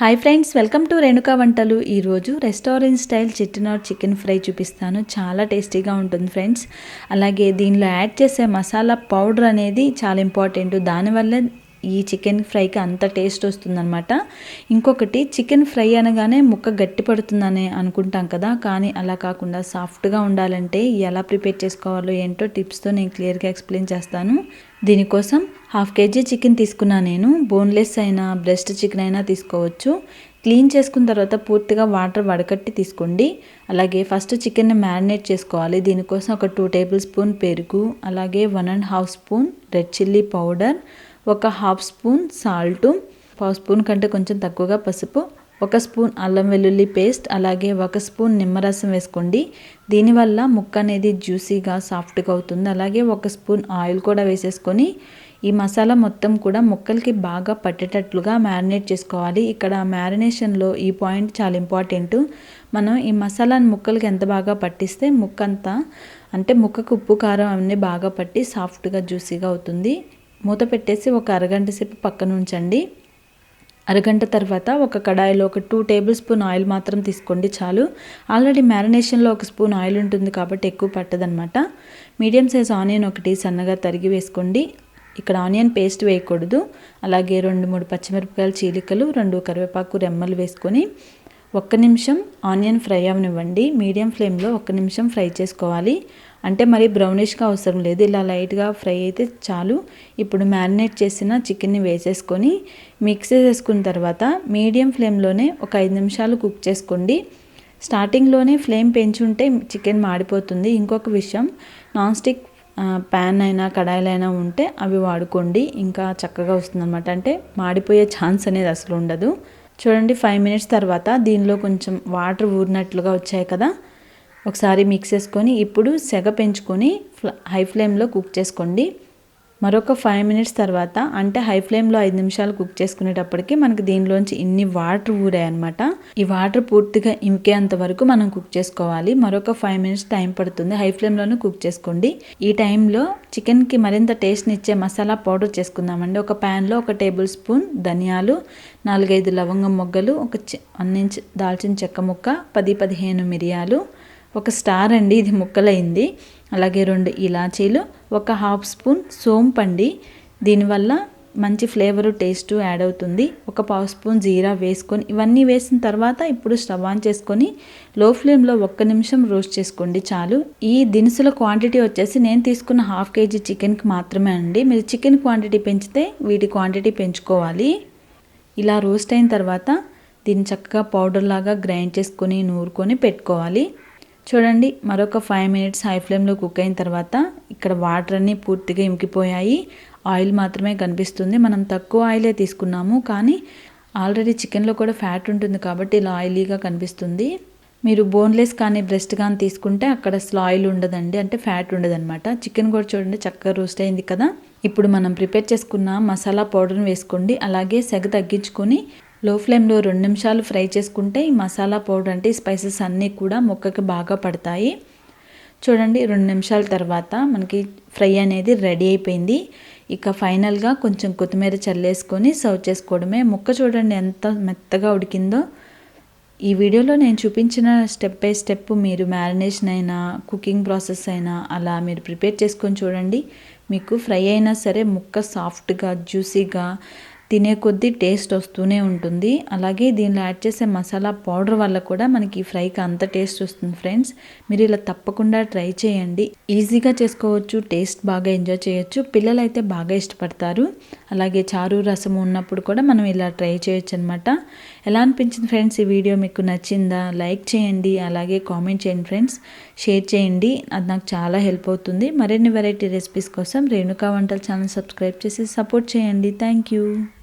Hi friends welcome to Renuka వంటలు ఈరోజు restaurant style Chettinad chicken fry చూపిస్తాను. చాలా టేస్టీగా ఉంటుంది ఫ్రెండ్స్ అలాగే దీనిలో యాడ్ చేసే మసాలా పౌడర్ అనేది చాలా ఇంపార్టెంట్ దానివల్ల ఈ చికెన్ ఫ్రైకి అంత టేస్ట్ వస్తుందన్నమాట. ఇంకొకటి చికెన్ ఫ్రై అనగానే ముక్క గట్టి పడుతుందని అనుకుంటాం కదా. కానీ అలా కాకుండా సాఫ్ట్గా ఉండాలంటే ఎలా ప్రిపేర్ చేసుకోవాలో ఏంటో టిప్స్తో నేను క్లియర్గా ఎక్స్ప్లెయిన్ చేస్తాను. దీనికోసం హాఫ్ కేజీ చికెన్ తీసుకున్నా నేను. బోన్లెస్ అయినా బ్రెస్ట్ చికెన్ అయినా తీసుకోవచ్చు. క్లీన్ చేసుకున్న తర్వాత పూర్తిగా వాటర్ వడకట్టి తీసుకోండి. అలాగే ఫస్ట్ చికెన్ని మ్యారినేట్ చేసుకోవాలి. దీనికోసం ఒక టూ టేబుల్ స్పూన్ పెరుగు అలాగే one and half spoon red chilli powder ఒక హాఫ్ స్పూన్ సాల్టు పావు స్పూన్ కంటే కొంచెం తక్కువగా పసుపు ఒక స్పూన్ అల్లం వెల్లుల్లి పేస్ట్ అలాగే ఒక స్పూన్ నిమ్మరసం వేసుకోండి. దీనివల్ల ముక్క అనేది జ్యూసీగా సాఫ్ట్గా అవుతుంది. అలాగే ఒక స్పూన్ ఆయిల్ కూడా వేసేసుకొని ఈ మసాలా మొత్తం కూడా ముక్కలకి బాగా పట్టేటట్లుగా మ్యారినేట్ చేసుకోవాలి. ఇక్కడ మ్యారినేషన్లో ఈ పాయింట్ చాలా ఇంపార్టెంట్. మనం ఈ మసాలాని ముక్కలకి ఎంత బాగా పట్టిస్తే ముక్క అంతా అంటే ముక్కకు ఉప్పు కారం అన్నీ బాగా పట్టి సాఫ్ట్గా జ్యూసీగా అవుతుంది. మూత పెట్టేసి ఒక అరగంట సేపు పక్కన ఉంచండి. అరగంట తర్వాత ఒక కడాయిలో ఒక టూ టేబుల్ స్పూన్ ఆయిల్ మాత్రం తీసుకోండి చాలు. ఆల్రెడీ మ్యారినేషన్లో ఒక స్పూన్ ఆయిల్ ఉంటుంది కాబట్టి ఎక్కువ పట్టదనమాట మీడియం సైజ్ ఆనియన్ ఒకటి సన్నగా తరిగి వేసుకోండి. ఇక్కడ ఆనియన్ పేస్ట్ వేయకూడదు. అలాగే రెండు మూడు పచ్చిమిరపకాయల చీలికలు రెండు కరివేపాకు రెమ్మలు వేసుకొని ఒక్క నిమిషం ఆనియన్ ఫ్రై అవనివ్వండి. మీడియం ఫ్లేమ్లో ఒక్క నిమిషం ఫ్రై చేసుకోవాలి. అంటే మరి బ్రౌనిష్గా అవసరం లేదు. ఇలా లైట్గా ఫ్రై అయితే చాలు. ఇప్పుడు మ్యారినేట్ చేసిన చికెన్ని వేసేసుకొని మిక్స్ చేసుకున్న తర్వాత మీడియం ఫ్లేమ్లోనే ఒక ఐదు నిమిషాలు కుక్ చేసుకోండి. స్టార్టింగ్లోనే ఫ్లేమ్ పెంచుంటే చికెన్ మాడిపోతుంది. ఇంకొక విషయం నాన్ స్టిక్ ప్యాన్ అయినా కడాయిలైనా ఉంటే అవి వాడుకోండి. ఇంకా చక్కగా వస్తుందన్నమాట. అంటే మాడిపోయే ఛాన్స్ అనేది అసలు ఉండదు. చూడండి ఫైవ్ మినిట్స్ తర్వాత దీనిలో కొంచెం వాటర్ ఊరినట్లుగా వచ్చాయి కదా. ఒకసారి మిక్స్ చేసుకొని ఇప్పుడు సెగ పెంచుకొని హై ఫ్లేమ్లో కుక్ చేసుకోండి. మరొక ఫైవ్ మినిట్స్ తర్వాత అంటే హై ఫ్లేమ్లో ఐదు నిమిషాలు కుక్ చేసుకునేటప్పటికి మనకి దీనిలోంచి ఇన్ని వాటర్ ఊరాయన్నమాట. ఈ వాటర్ పూర్తిగా ఇంకేంత వరకు మనం కుక్ చేసుకోవాలి. మరొక ఫైవ్ మినిట్స్ టైం పడుతుంది. హై ఫ్లేమ్లోనే కుక్ చేసుకోండి. ఈ టైంలో చికెన్కి మరింత టేస్ట్ని ఇచ్చే మసాలా పౌడర్ చేసుకుందామండి. ఒక ప్యాన్లో ఒక టేబుల్ స్పూన్ ధనియాలు నాలుగైదు లవంగం మొగ్గలు ఒక అన్నించి దాల్చిన చెక్క ముక్క పది పదిహేను మిరియాలు ఒక స్టార్ అండి ఇది ముక్కలైంది. అలాగే రెండు ఇలాచీలు ఒక హాఫ్ స్పూన్ సోంపండి. దీనివల్ల మంచి ఫ్లేవరు టేస్ట్ యాడ్ అవుతుంది. ఒక పావు స్పూన్ జీరా వేసుకొని ఇవన్నీ వేసిన తర్వాత ఇప్పుడు స్టవ్ ఆన్ చేసుకొని లో ఫ్లేమ్లో ఒక్క నిమిషం రోస్ట్ చేసుకోండి చాలు. ఈ దినుసుల క్వాంటిటీ వచ్చేసి నేను తీసుకున్న హాఫ్ కేజీ చికెన్కి మాత్రమే అండి. మీరు చికెన్ క్వాంటిటీ పెంచితే వీటి క్వాంటిటీ పెంచుకోవాలి. ఇలా రోస్ట్ అయిన తర్వాత దీన్ని చక్కగా పౌడర్ లాగా గ్రైండ్ చేసుకొని నూరుకొని పెట్టుకోవాలి. చూడండి మరొక ఫైవ్ మినిట్స్ హై ఫ్లేమ్లో కుక్ అయిన తర్వాత ఇక్కడ వాటర్ అన్నీ పూర్తిగా ఇంకిపోయాయి ఆయిల్ మాత్రమే కనిపిస్తుంది. మనం తక్కువ ఆయిలే తీసుకున్నాము కానీ ఆల్రెడీ చికెన్లో కూడా ఫ్యాట్ ఉంటుంది కాబట్టి ఇలా ఆయిలీగా కనిపిస్తుంది. మీరు బోన్లెస్ కానీ బ్రెస్ట్ కానీ తీసుకుంటే అక్కడ అసలు ఆయిల్ ఉండదండి అంటే ఫ్యాట్ ఉండదన్నమాట. చికెన్ కూడా చూడండి చక్కగా రోస్ట్ అయింది కదా. ఇప్పుడు మనం ప్రిపేర్ చేసుకున్న మసాలా పౌడర్ని వేసుకోండి. అలాగే సెగ తగ్గించుకొని లో ఫ్లేమ్లో రెండు నిమిషాలు ఫ్రై చేసుకుంటే ఈ మసాలా పౌడర్ అంటే స్పైసెస్ అన్నీ కూడా ముక్కకి బాగా పడతాయి. చూడండి రెండు నిమిషాల తర్వాత మనకి ఫ్రై అనేది రెడీ అయిపోయింది. ఇక ఫైనల్గా కొంచెం కొత్తిమీర చల్లేసుకొని సర్వ్ చేసుకోవడమే. ముక్క చూడండి ఎంత మెత్తగా ఉడికిందో. ఈ వీడియోలో నేను చూపించిన స్టెప్ బై స్టెప్ మీరు మ్యారినేషన్ అయినా కుకింగ్ ప్రాసెస్ అయినా అలా మీరు ప్రిపేర్ చేసుకొని చూడండి. మీకు ఫ్రై అయినా సరే ముక్క సాఫ్ట్గా జ్యూసీగా తినే కొద్దీ టేస్ట్ వస్తూనే ఉంటుంది. అలాగే దీనిలో యాడ్ చేసే మసాలా పౌడర్ వల్ల కూడా మనకి ఫ్రైకి అంత టేస్ట్ వస్తుంది ఫ్రెండ్స్ మీరు ఇలా తప్పకుండా ట్రై చేయండి. ఈజీగా చేసుకోవచ్చు టేస్ట్ బాగా ఎంజాయ్ చేయొచ్చు. పిల్లలు అయితే బాగా ఇష్టపడతారు. అలాగే చారు రసం ఉన్నప్పుడు కూడా మనం ఇలా ట్రై చేయొచ్చు అనమాట ఎలా అనిపించింది ఫ్రెండ్స్ ఈ వీడియో మీకు నచ్చిందా? లైక్ చేయండి. అలాగే కామెంట్ చేయండి ఫ్రెండ్స్ షేర్ చేయండి. అది నాకు చాలా హెల్ప్ అవుతుంది. మరిన్ని వెరైటీ రెసిపీస్ కోసం రేణుకా వంటల ఛానల్ సబ్స్క్రైబ్ చేసి సపోర్ట్ చేయండి. Thank you